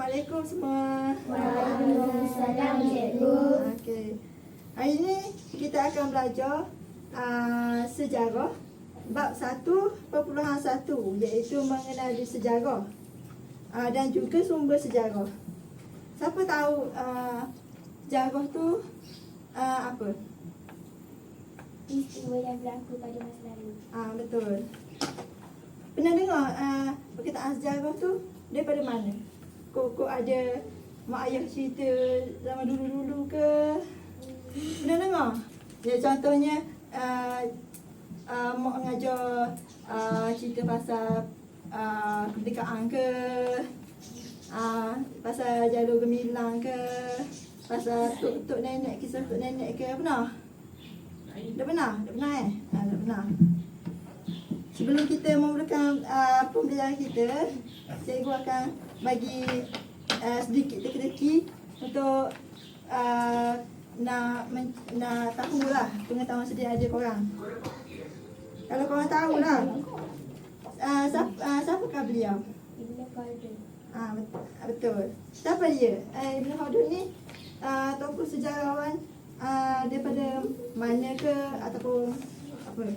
Assalamualaikum semua. Waalaikumsalam, cikgu. Okey. Hari ini kita akan belajar uh, sejarah bab 1.1 iaitu mengenali sejarah uh, dan juga sumber sejarah. Siapa tahu uh, sejarah tu uh, apa? Peristiwa yang berlaku pada masa lalu. Ah betul. Pernah dengar uh, perkataan sejarah tu daripada mana? Kok kok ada mak ayah cerita zaman dulu-dulu ke? Pernah dengar? Ya contohnya uh, uh, mak mengajar uh, cerita pasal uh, kemerdekaan ke? Uh, pasal jalur gemilang ke? Pasal tok, tok nenek, kisah tok nenek ke? Pernah? Dah pernah? Dah pernah eh? Ah, dah pernah. Sebelum kita memulakan uh, pembelajaran kita, cikgu akan bagi uh, sedikit teka-teki untuk uh, nak men, nak tahulah pengetahuan sedia ada korang. Kalau korang tahulah, uh, siapa, uh, siapakah beliau? Ah betul. Siapa dia? Uh, Ibn Khaldun ni uh, tokoh sejarawan uh, daripada mana ke ataupun apa?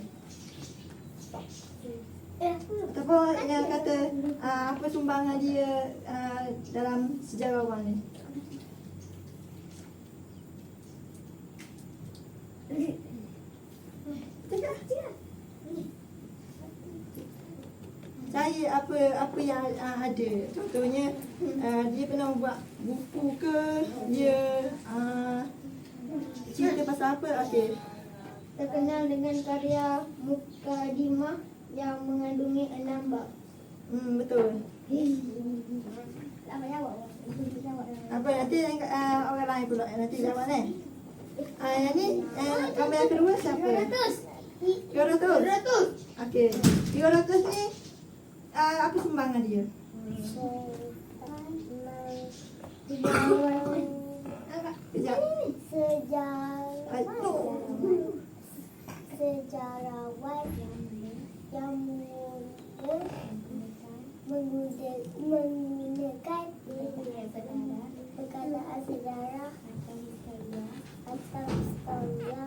Eh? Ataupun yang kata uh, apa sumbangan dia uh, dalam sejarawan ni? Cakap, cakap. Saya apa apa yang uh, ada. Contohnya uh, dia pernah buat buku ke, dia uh, cerita pasal apa? Okey. Terkenal dengan karya Mukadimah yang mengandungi enam bab. Hmm betul. Jawab. Jawab. Apa nanti uh, orang lain pula yang nanti jawab ni. Ah yang ni uh, gambar yang kedua siapa? 200. 200. 200. Okey. 200 ni uh, apa sumbangan dia? Kejap. Sejarawan Sejarawan yang menggunakan menggunakan perkataan sejarah atau historia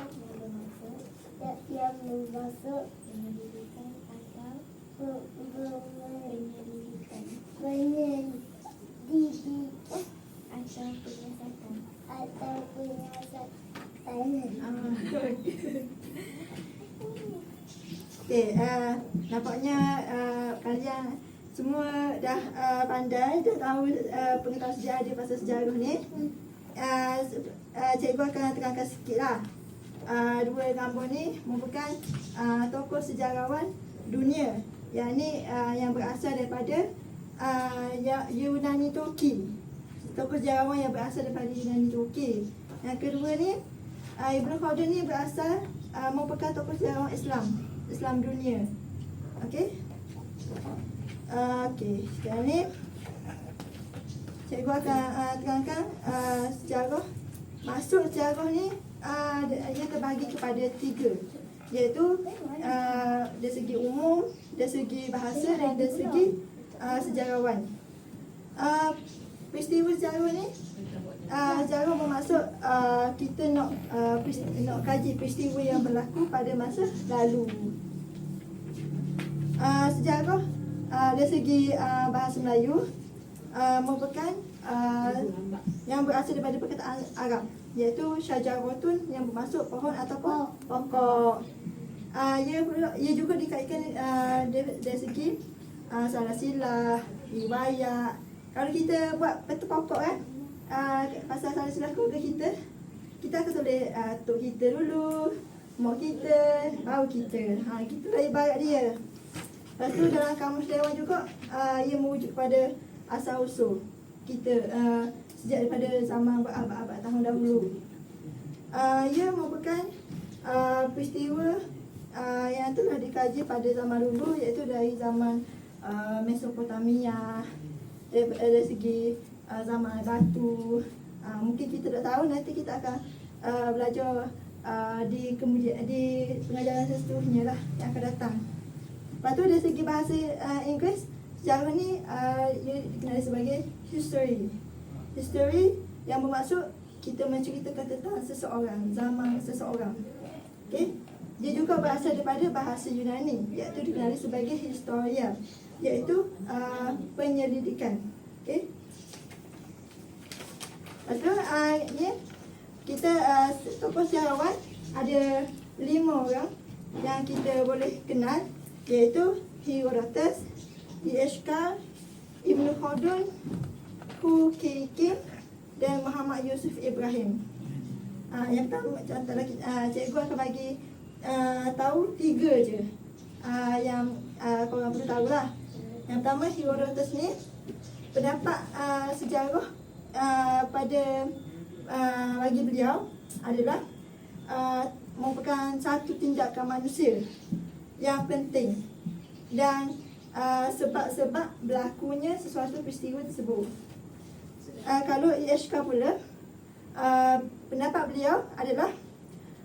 yang- yang bermaksud penyelidikan. Atau penyelidikan. Penyelidikan atau penyiasatan atau penyiasatan Ah, Okey, uh, nampaknya uh, kalian semua dah uh, pandai, dah tahu uh, pengetahuan sejarah dia pasal sejarah ni. Uh, uh, cikgu akan terangkan sikit lah. Uh, dua gambar ni merupakan uh, tokoh sejarawan dunia. Yang ni uh, yang berasal daripada uh, Yunani Turki. Tokoh sejarawan yang berasal daripada Yunani Turki. Yang kedua ni uh, Ibn Khaldun ni berasal uh, merupakan tokoh sejarawan Islam. Islam dunia. Okey? Uh, Okey, sekarang ni cikgu akan uh, terangkan uh, sejarah. Maksud sejarah ni uh, ia terbagi kepada tiga iaitu uh, dari segi umum, dari segi bahasa dan dari segi uh, sejarawan. Uh, peristiwa sejarah ni uh, sejarah bermaksud uh, kita nak uh, nak kaji peristiwa yang berlaku pada masa lalu. Uh, sejarah uh, dari segi uh, bahasa Melayu uh, merupakan uh, yang berasal daripada perkataan Arab iaitu syajaratun yang bermaksud pohon ataupun pokok. Uh, ia ia juga dikaitkan uh, dari, dari segi uh, salah silah, riwayat. Kalau kita buat peta pokok kan uh, pasal salah silah keluarga kita, kita akan tulis uh, tok kita dulu, mak kita, baru kita. Ha kita lah ibarat dia. Lepas tu dalam kamus dewan juga uh, ia merujuk kepada asal usul kita uh, sejak daripada zaman berabad-abad tahun dahulu. Uh, ia merupakan uh, peristiwa uh, yang telah dikaji pada zaman dulu iaitu dari zaman uh, Mesopotamia dari, dari segi uh, zaman batu. Uh, mungkin kita tak tahu nanti kita akan uh, belajar uh, di kemudian di pengajaran seterusnya lah yang akan datang. Lepas tu dari segi bahasa uh, Inggeris sejarah ni uh, ia dikenali sebagai history. History yang bermaksud kita menceritakan tentang seseorang, zaman seseorang. Okey? Dia juga berasal daripada bahasa Yunani iaitu dikenali sebagai historia iaitu uh, penyelidikan. Okey? Lepas tu uh, ni kita uh, tokoh sejarawan ada lima orang yang kita boleh kenal iaitu Herodotus, Ishkar, Ibn Khaldun, Hu Kikim dan Muhammad Yusuf Ibrahim. Uh, yang pertama antara uh, cikgu akan bagi uh, tahu tiga je uh, yang uh, korang perlu tahulah. Yang pertama Herodotus ni pendapat uh, sejarah uh, pada uh, bagi beliau adalah uh, merupakan satu tindakan manusia yang penting dan uh, sebab-sebab berlakunya sesuatu peristiwa tersebut. Uh, kalau IHK pula, uh, pendapat beliau adalah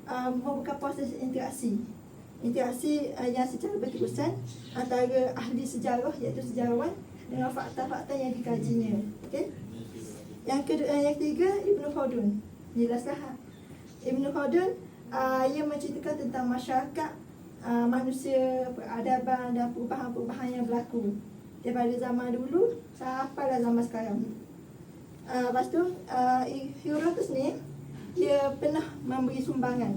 uh, merupakan proses interaksi. Interaksi uh, yang secara berterusan antara ahli sejarah iaitu sejarawan dengan fakta-fakta yang dikajinya. Okay? Yang kedua, uh, yang ketiga Ibnu Khaldun. Jelaslah. Ibnu Khaldun uh, ia menceritakan tentang masyarakat uh, manusia, peradaban dan perubahan-perubahan yang berlaku. Daripada zaman dulu sampailah zaman sekarang. Uh, lepas tu uh, Herodotus ni dia pernah memberi sumbangan.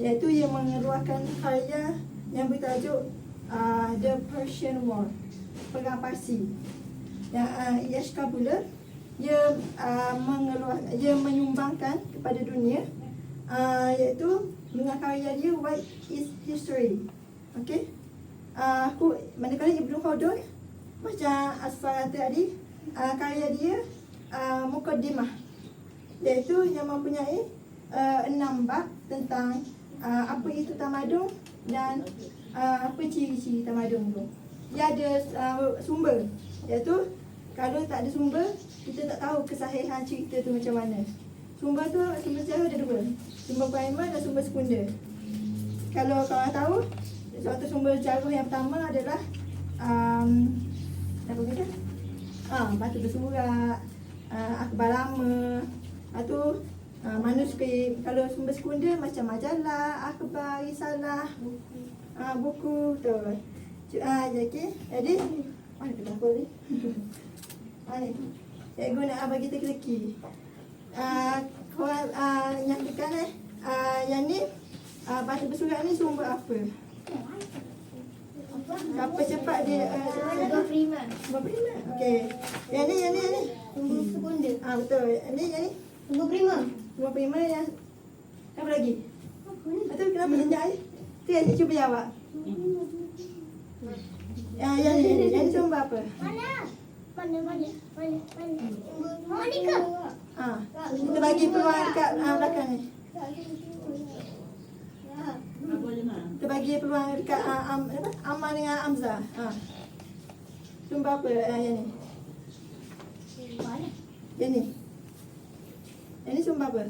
Iaitu ia mengeluarkan karya yang bertajuk uh, The Persian War Perang Parsi. Yang uh, Yashka pula ia uh, mengeluar ia menyumbangkan kepada dunia uh, iaitu dengan karya dia What is History okey uh, aku manakala Ibnu Khaldun macam Asfar tadi uh, karya dia uh, Mukaddimah iaitu yang mempunyai uh, enam bab tentang uh, apa itu tamadun dan uh, apa ciri-ciri tamadun tu. Dia ada uh, sumber iaitu kalau tak ada sumber kita tak tahu kesahihan cerita tu macam mana. Sumber tu sumber sejarah ada dua. Sumber primer dan sumber sekunder. Kalau korang tahu suatu sumber sejarah yang pertama adalah um, apa kata? Ah, batu bersurat, uh, akhbar lama. Tu uh, manuskrip. Kalau sumber sekunder macam majalah, akhbar, risalah, uh, buku tu. Ah, uh, okay. Jadi mana kita ni? Ah ni. Cikgu nak bagi korang ah nyatakan eh. Ah, yang ni ah, batu bersurat ni sumber apa? Apa cepat dia uh, Sumber primer. Sumber primer. Okey. Yang ni, yang ni, yang ni. Sumber sekunder. Ah betul. Yang ni, yang ni. Sumber primer. Sumber primer yang apa lagi? Atau kenapa jenjak ni? Tu yang ni cuba jawab. Yang, yang ni, yang ni, yang ni sumber apa? Mana? Mana, mana, mana, mana? Monica. Ah, kita bagi peluang dekat ah, belakang ni. Kita bagi peluang dekat ah, am, apa? Aman dengan Amza. Ah. Sumber apa ah, yang ni? Yang ni. Yang ni sumber apa?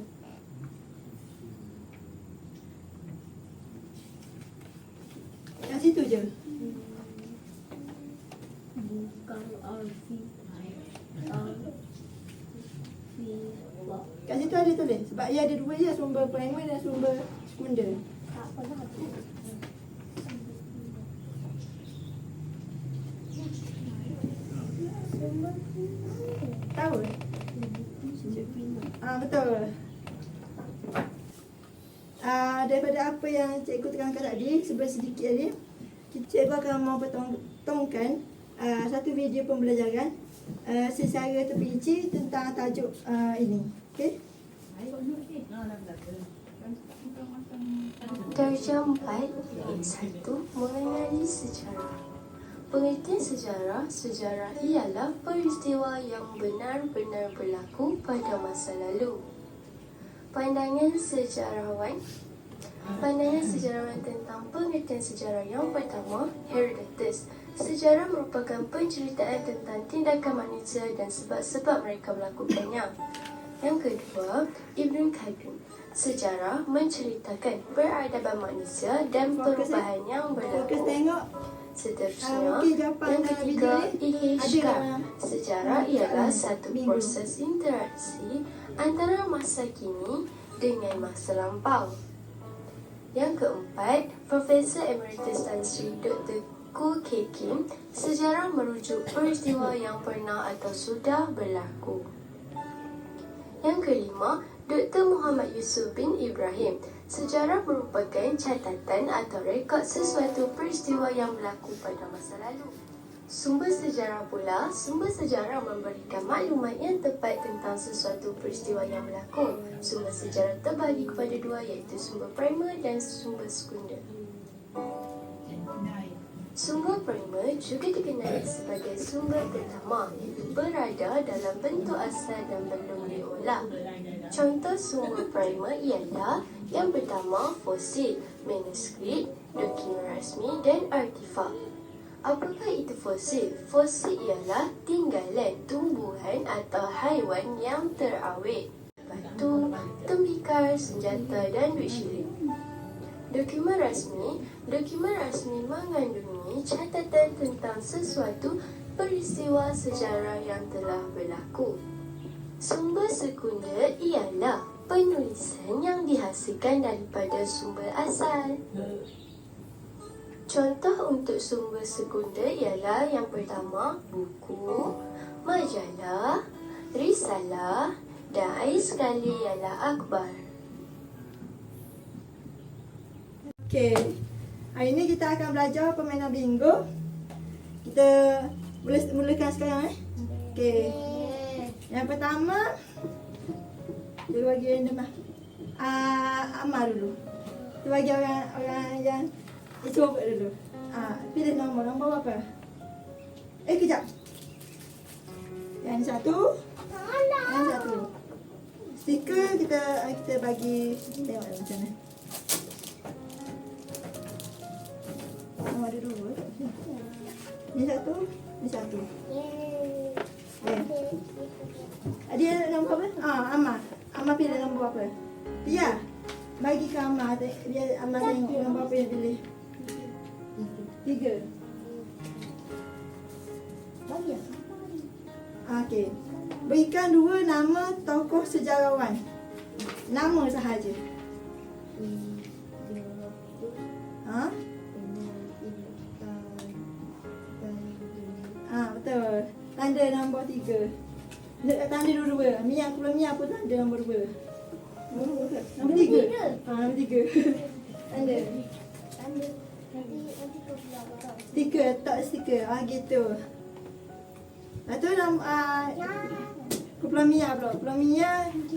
Kat situ je. Bukan Alfi. Alfi. Kat situ ada tulis. Sebab ia ada dua je sumber primer dan sumber sekunder. Tak pernah. Sumber primer. Tahu? Ah betul. Ah daripada apa yang cikgu terangkan tadi, sebelah sedikit tadi, cikgu akan mempertongkongkan ah, satu video pembelajaran ah, secara terperinci tentang tajuk ah, ini. Okey? Darjah 4 1 Mengenali sejarah Pengertian sejarah Sejarah ialah peristiwa yang benar-benar berlaku pada masa lalu Pandangan sejarawan Pandangan sejarawan tentang pengertian sejarah yang pertama Herodotus Sejarah merupakan penceritaan tentang tindakan manusia dan sebab-sebab mereka melakukannya Yang kedua, Ibn Khaldun Sejarah menceritakan peradaban manusia dan eh. perubahan yang berlaku Seterusnya, Ah, yang dalam ketiga, ihishkar. Sejarah ialah dalam satu proses interaksi antara masa kini dengan masa lampau. Yang keempat, Profesor Emeritus Tan Sri Dr. Kim, sejarah merujuk peristiwa yang pernah atau sudah berlaku. Yang kelima, Dr. Muhammad Yusuf bin Ibrahim. Sejarah merupakan catatan atau rekod sesuatu peristiwa yang berlaku pada masa lalu. Sumber sejarah pula, sumber sejarah memberikan maklumat yang tepat tentang sesuatu peristiwa yang berlaku. Sumber sejarah terbagi kepada dua iaitu sumber primer dan sumber sekunder. Sumber primer juga dikenali sebagai sumber pertama berada dalam bentuk asal dan belum diolah. Contoh sumber primer ialah yang pertama fosil, manuskrip, dokumen rasmi dan artifak. Apakah itu fosil? Fosil ialah tinggalan tumbuhan atau haiwan yang terawet. Batu, tembikar, senjata dan duit syirik. Dokumen rasmi Dokumen rasmi mengandungi catatan tentang sesuatu peristiwa sejarah yang telah berlaku. Sumber sekunder ialah penulisan yang dihasilkan daripada sumber asal. Contoh untuk sumber sekunder ialah yang pertama buku, majalah, risalah dan air sekali ialah akhbar. Okey. Hari ni kita akan belajar permainan bingo. Kita boleh mulakan sekarang eh. Okey. Yang pertama kita bagi random. Ah, Amal dulu. Kita bagi orang orang yang introvert dulu. Ah, pilih nombor. Nombor apa? Eh, kejap. Yang satu. Yang satu. Stiker kita kita bagi tengok macam mana. Oh, ada dua. Ni satu, ni satu. Eh. Dia nombor apa? Ah, Amar. Amar pilih nombor apa? Dia. Bagi ke Amar. Dia Amar tengok nombor apa yang pilih. Tiga. Ah, Okey. Berikan dua nama tokoh sejarawan. Nama sahaja. Ha? Tanda nombor tiga. Tanda dua-dua. Mia keluar Mia pun tanda nombor dua. Nombor tiga. Ah nombor tiga. Tanda. Stiker, tak stiker. Ah gitu. Lepas tu nama ah Kepulauan Mia pula. Kepulauan Mia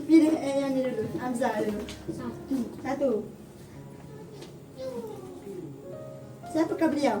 pilih eh, yang ni dulu. Hamzah dulu. Satu. Siapakah beliau?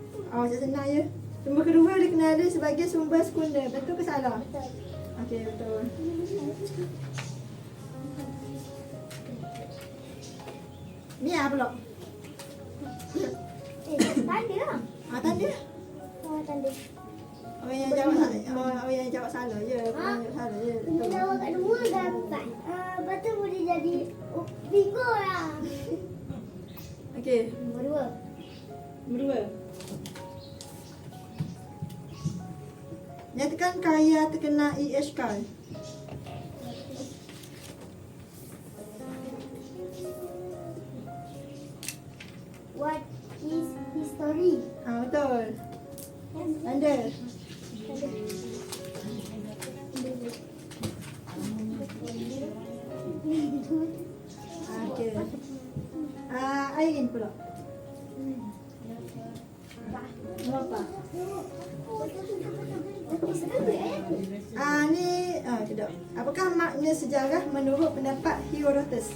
Oh, macam senang je. Sumber kedua dikenali sebagai sumber sekunder. Betul ke salah? Okey, betul. Mia pula. eh, tanda lah. Ah, tanda. Oh, tanda. Orang yang jawab salah. Orang yang jawab salah je. Orang yang jawab salah je. Ini Betul. nama kat dua empat. Ah, lepas tu boleh jadi oh, bingo lah. Okey, Nombor dua. nombor dua. Nyatakan karya terkenal E.H. Carl. What is history? Ah, betul. Tanda. sejarah menurut pendapat Herodotus?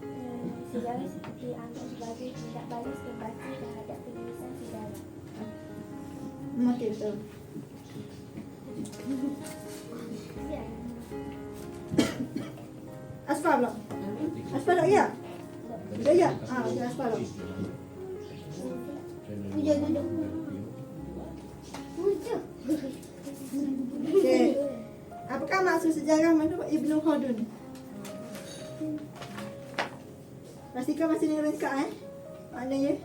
Eh, sejarah seperti anggap sebagai tindak balas pembaca terhadap penulisan sejarah. Mungkin okay, betul. Ibnu Khaldun? Pastikan masih dengar lengkap eh. Maknanya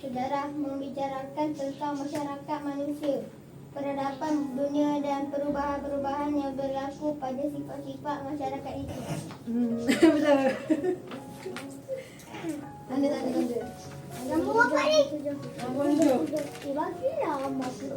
Sejarah membicarakan tentang masyarakat manusia, peradaban dunia dan perubahan-perubahan yang berlaku pada sifat-sifat masyarakat itu. hmm, betul. Tanda tanda tanda. Kamu apa ni? Ah, bonjour. Eh, bagilah amat pula.